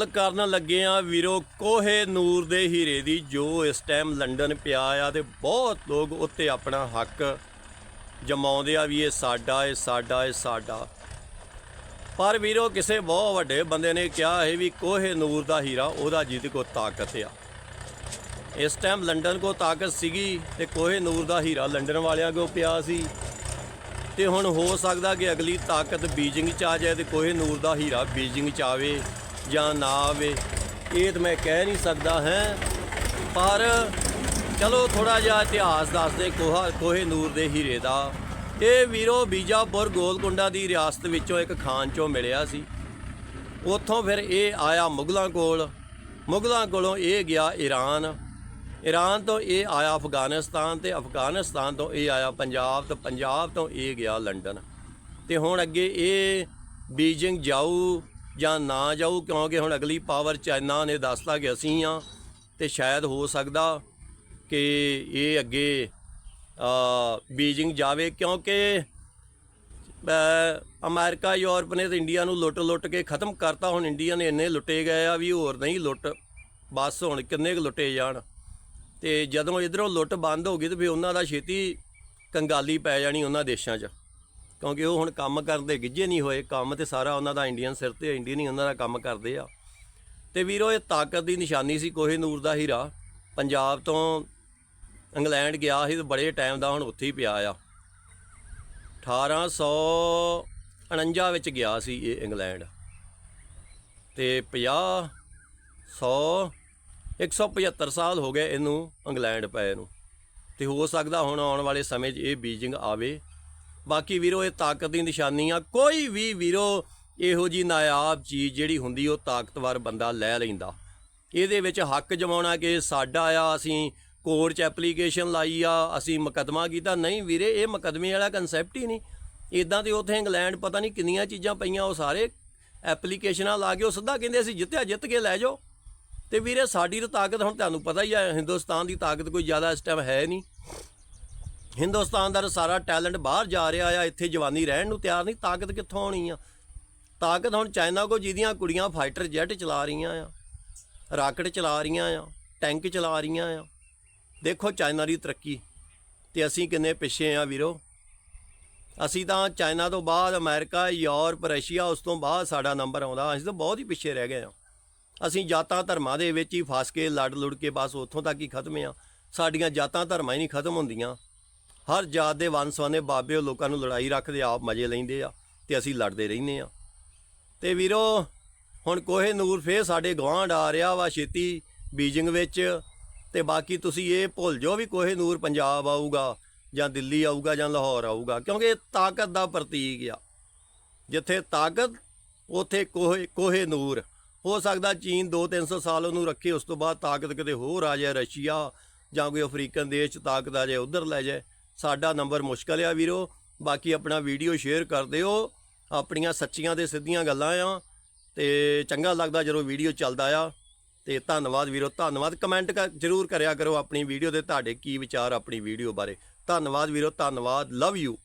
ਗੱਲ ਕਰਨ ਲੱਗੇ ਆ ਵੀਰੋ, ਕੋਹੇ ਨੂਰ ਦੇ ਹੀਰੇ ਦੀ ਜੋ ਇਸ ਟਾਈਮ ਲੰਡਨ ਪਿਆ ਆ ਤੇ ਬਹੁਤ ਲੋਕ ਉੱਤੇ ਆਪਣਾ ਹੱਕ ਜਮਾਉਂਦੇ ਆ ਵੀ ਇਹ ਸਾਡਾ ਇਹ ਸਾਡਾ ਇਹ ਸਾਡਾ। ਪਰ ਵੀਰੋ, ਕਿਸੇ ਬਹੁਤ ਵੱਡੇ ਬੰਦੇ ਨੇ ਕਿਹਾ ਹੈ ਵੀ ਕੋਹੇ ਨੂਰ ਦਾ ਹੀਰਾ, ਉਹਦਾ ਜਿਹਦੇ ਕੋ ਤਾਕਤ ਆ। ਇਸ ਟਾਈਮ ਲੰਡਨ ਕੋ ਤਾਕਤ ਸੀਗੀ ਤੇ ਕੋਹੇ ਨੂਰ ਦਾ ਹੀਰਾ ਲੰਡਨ ਵਾਲਿਆਂ ਕੋ ਪਿਆ ਸੀ। ਤੇ ਹੁਣ ਹੋ ਸਕਦਾ ਕਿ ਅਗਲੀ ਤਾਕਤ ਬੀਜਿੰਗ ਚ ਆ ਜਾਏ ਤੇ ਕੋਹੇ ਨੂਰ ਦਾ ਹੀਰਾ ਬੀਜਿੰਗ ਚ ਆਵੇ। ਜਾਂ ਨਾ ਆਵੇ, ਇਹ ਤਾਂ ਮੈਂ ਕਹਿ ਨਹੀਂ ਸਕਦਾ, ਹੈ। ਪਰ ਚਲੋ ਥੋੜਾ ਜਿਹਾ ਇਤਿਹਾਸ ਦੱਸਦੇ, ਕੋਹਾ ਕੋਹੇ ਨੂਰ ਦੇ ਹੀਰੇ ਦਾ। ਇਹ ਵੀਰੋ ਬੀਜਾਪੁਰ ਗੋਲਕੁੰਡਾ ਦੀ ਰਿਆਸਤ ਵਿੱਚੋਂ ਇੱਕ ਖਾਨ ਚੋਂ ਮਿਲਿਆ ਸੀ। ਉੱਥੋਂ ਫਿਰ ਇਹ ਆਇਆ ਮੁਗਲਾਂ ਕੋਲ। ਮੁਗਲਾਂ ਕੋਲੋਂ ਇਹ ਗਿਆ ਈਰਾਨ। ਈਰਾਨ ਤੋਂ ਇਹ ਆਇਆ ਅਫਗਾਨਿਸਤਾਨ ਤੇ ਅਫਗਾਨਿਸਤਾਨ ਤੋਂ ਇਹ ਆਇਆ ਪੰਜਾਬ ਤੇ ਪੰਜਾਬ ਤੋਂ ਇਹ ਗਿਆ ਲੰਡਨ। ਤੇ ਹੁਣ ਅੱਗੇ ਇਹ ਬੀਜਿੰਗ ਜਾਊ ਜਾਂ ਨਾ ਜਾਊ ਕਿਉਂਕਿ ਹੁਣ ਅਗਲੀ ਪਾਵਰ ਚਾਈਨਾ ਨੇ ਦੱਸਤਾ ਕਿ ਅਸੀਂ ਆ ਤੇ ਸ਼ਾਇਦ ਹੋ ਸਕਦਾ ਕਿ ਇਹ ਅੱਗੇ ਬੀਜਿੰਗ ਜਾਵੇ ਕਿਉਂਕਿ ਅ, ਅਮਰੀਕਾ ਯੂਰਪ ਨੇ ਤੇ ਇੰਡੀਆ ਨੂੰ ਲੁੱਟ-ਲੁੱਟ ਕੇ ਖਤਮ ਕਰਤਾ। ਹੁਣ ਇੰਡੀਆ ਨੇ ਇੰਨੇ ਲੁੱਟੇ ਗਏ ਆ ਵੀ ਹੋਰ ਨਹੀਂ ਲੁੱਟ ਬਸ ਹੁਣ ਕਿੰਨੇ ਕੁ ਲੁੱਟੇ ਜਾਣ। ਤੇ ਜਦੋਂ ਇਧਰੋਂ ਲੁੱਟ ਬੰਦ ਹੋ ਗਈ ਤੇ ਫਿਰ ਉਹਨਾਂ ਦਾ ਛੇਤੀ ਕੰਗਾਲੀ ਪੈ ਜਾਣੀ ਉਹਨਾਂ ਦੇਸ਼ਾਂ 'ਚ। ਕਿਉਂਕਿ ਉਹ ਹੁਣ ਕੰਮ ਕਰਨ ਦੇ ਗਿੱਜੇ ਨਹੀਂ ਹੋਏ, ਕੰਮ ਤੇ ਸਾਰਾ ਉਹਨਾਂ ਦਾ ਇੰਡੀਅਨ ਸਿਰ ਤੇ, ਇੰਡੀਅਨ ਹੀ ਉਹਨਾਂ ਦਾ ਕੰਮ ਕਰਦੇ ਆ। ਤੇ ਵੀਰੋ, ਇਹ ਤਾਕਤ ਦੀ ਨਿਸ਼ਾਨੀ ਸੀ ਕੋਹੇ ਨੂਰ ਦਾ ਹੀਰਾ। ਪੰਜਾਬ ਤੋਂ ਇੰਗਲੈਂਡ ਗਿਆ ਸੀ ਤੇ ਬੜੇ ਟਾਈਮ ਦਾ ਹੁਣ ਉੱਥੇ ਹੀ ਪਿਆ ਆ। 1849 ਵਿੱਚ ਗਿਆ ਸੀ ਇਹ ਇੰਗਲੈਂਡ। ਤੇ 50 100 175 ਸਾਲ ਹੋ ਗਏ ਇਹਨੂੰ ਇੰਗਲੈਂਡ ਪਏ ਨੂੰ। ਤੇ ਹੋ ਸਕਦਾ ਹੁਣ ਆਉਣ ਵਾਲੇ ਸਮੇਂ 'ਚ ਇਹ ਬੀਜਿੰਗ ਆਵੇ। ਬਾਕੀ ਵੀਰੋ, ਇਹ ਤਾਕਤ ਦੀ ਨਿਸ਼ਾਨੀ ਆ। ਕੋਈ ਵੀ ਵੀਰੋ, ਇਹੋ ਜੀ ਨਾਇਆਬ ਚੀਜ਼ ਜਿਹੜੀ ਹੁੰਦੀ, ਉਹ ਤਾਕਤਵਰ ਬੰਦਾ ਲੈ ਲੈਂਦਾ। ਇਹਦੇ ਵਿੱਚ ਹੱਕ ਜਮਾਉਣਾ ਕਿ ਸਾਡਾ ਆ, ਅਸੀਂ ਕੋਰਟ 'ਚ ਐਪਲੀਕੇਸ਼ਨ ਲਾਈ ਆ, ਅਸੀਂ ਮੁਕੱਦਮਾ ਕੀਤਾ। ਨਹੀਂ ਵੀਰੇ, ਇਹ ਮੁਕੱਦਮੇ ਵਾਲਾ ਕਨਸੈਪਟ ਹੀ ਨਹੀਂ। ਇਦਾਂ ਤੇ ਉੱਥੇ ਇੰਗਲੈਂਡ ਪਤਾ ਨਹੀਂ ਕਿੰਨੀਆਂ ਚੀਜ਼ਾਂ ਪਈਆਂ, ਉਹ ਸਾਰੇ ਐਪਲੀਕੇਸ਼ਨਾਂ ਲਾ ਕੇ ਉਹ ਸਿੱਧਾ ਕਹਿੰਦੇ ਅਸੀਂ ਜਿੱਤਿਆ, ਜਿੱਤ ਕੇ ਲੈ ਜਾਓ। ਤੇ ਵੀਰੇ, ਸਾਡੀ ਤਾਂ ਤਾਕਤ ਹੁਣ ਤੁਹਾਨੂੰ ਪਤਾ ਹੀ ਆ, ਹਿੰਦੁਸਤਾਨ ਦੀ ਤਾਕਤ ਕੋਈ ਜ਼ਿਆਦਾ ਇਸ ਟਾਈਮ ਹੈ ਨਹੀਂ। ਹਿੰਦੁਸਤਾਨ ਦਾ ਸਾਰਾ ਟੈਲੈਂਟ ਬਾਹਰ ਜਾ ਰਿਹਾ ਆ, ਇੱਥੇ ਜਵਾਨੀ ਰਹਿਣ ਨੂੰ ਤਿਆਰ ਨਹੀਂ, ਤਾਕਤ ਕਿੱਥੋਂ ਆਉਣੀ ਆ? ਤਾਕਤ ਹੁਣ ਚਾਈਨਾ ਕੋ ਜਿਹਦੀਆਂ ਕੁੜੀਆਂ ਫਾਈਟਰ ਜੈਟ ਚਲਾ ਰਹੀਆਂ ਆ, ਰਾਕਟ ਚਲਾ ਰਹੀਆਂ ਆ, ਟੈਂਕ ਚਲਾ ਰਹੀਆਂ ਆ। ਦੇਖੋ ਚਾਈਨਾ ਦੀ ਤਰੱਕੀ, ਤੇ ਅਸੀਂ ਕਿੰਨੇ ਪਿੱਛੇ ਆ ਵੀਰੋ। ਅਸੀਂ ਤਾਂ ਚਾਈਨਾ ਤੋਂ ਬਾਅਦ ਅਮਰੀਕਾ, ਯੂਰਪ, ਰਸ਼ੀਆ, ਉਸ ਤੋਂ ਬਾਅਦ ਸਾਡਾ ਨੰਬਰ ਆਉਂਦਾ, ਅਸੀਂ ਤਾਂ ਬਹੁਤ ਹੀ ਪਿੱਛੇ ਰਹਿ ਗਏ ਆ। ਅਸੀਂ ਜਾਤਾਂ ਧਰਮਾਂ ਦੇ ਵਿੱਚ ਹੀ ਫਸ ਕੇ ਲੜ ਲੁੜ ਕੇ ਬਸ ਉੱਥੋਂ ਤੱਕ ਹੀ ਖਤਮ ਆ। ਸਾਡੀਆਂ ਜਾਤਾਂ ਧਰਮਾਂ ਹੀ ਨਹੀਂ ਖਤਮ ਹੁੰਦੀਆਂ। ਹਰ ਜਾਤ ਦੇ ਵੰਸਵਾਨੇ ਬਾਬੇ ਉਹ ਲੋਕਾਂ ਨੂੰ ਲੜਾਈ ਰੱਖਦੇ ਆਪ ਮਜ਼ੇ ਲੈਂਦੇ ਆ ਤੇ ਅਸੀਂ ਲੜਦੇ ਰਹਿੰਦੇ ਆ। ਤੇ ਵੀਰੋ, ਹੁਣ ਕੋਹੇ ਨੂਰ ਫੇਰ ਸਾਡੇ ਗਵਾਂਢ ਆ ਰਿਹਾ ਵਾ ਛੇਤੀ ਬੀਜਿੰਗ ਵਿੱਚ ਤੇ ਬਾਕੀ ਤੁਸੀਂ ਇਹ ਭੁੱਲ ਜਾਓ ਵੀ ਕੋਹੇ ਨੂਰ ਪੰਜਾਬ ਆਊਗਾ ਜਾਂ ਦਿੱਲੀ ਆਊਗਾ ਜਾਂ ਲਾਹੌਰ ਆਊਗਾ, ਕਿਉਂਕਿ ਇਹ ਤਾਕਤ ਦਾ ਪ੍ਰਤੀਕ ਆ। ਜਿੱਥੇ ਤਾਕਤ, ਉਥੇ ਕੋਹੇ ਕੋਹੇ ਨੂਰ। ਹੋ ਸਕਦਾ ਚੀਨ 2-300 ਸਾਲ ਉਹਨੂੰ ਰੱਖੇ, ਉਸ ਤੋਂ ਬਾਅਦ ਤਾਕਤ ਕਿਤੇ ਹੋਰ ਆ ਜਾਏ, ਰਸ਼ੀਆ ਜਾਂ ਕੋਈ ਅਫਰੀਕਨ ਦੇਸ਼ 'ਚ ਤਾਕਤ ਆ ਜਾਏ, ਉਧਰ ਲੈ ਜਾਏ। ਸਾਡਾ ਨੰਬਰ ਮੁਸ਼ਕਲ ਆ ਵੀਰੋ। ਬਾਕੀ ਆਪਣਾ ਵੀਡੀਓ ਸ਼ੇਅਰ ਕਰ ਦਿਓ। ਆਪਣੀਆਂ ਸੱਚੀਆਂ ਤੇ ਸਿੱਧੀਆਂ ਗੱਲਾਂ ਆ। ਤੇ ਚੰਗਾ ਲੱਗਦਾ ਜਦੋਂ ਵੀਡੀਓ ਚੱਲਦਾ ਆ। ਤੇ ਧੰਨਵਾਦ ਵੀਰੋ। ਧੰਨਵਾਦ। ਕਮੈਂਟ ਜ਼ਰੂਰ ਕਰਿਆ ਕਰੋ ਆਪਣੀ ਵੀਡੀਓ 'ਤੇ ਤੁਹਾਡੇ ਕੀ ਵਿਚਾਰ ਆਪਣੀ ਵੀਡੀਓ ਬਾਰੇ। ਧੰਨਵਾਦ ਵੀਰੋ। ਧੰਨਵਾਦ। Love you.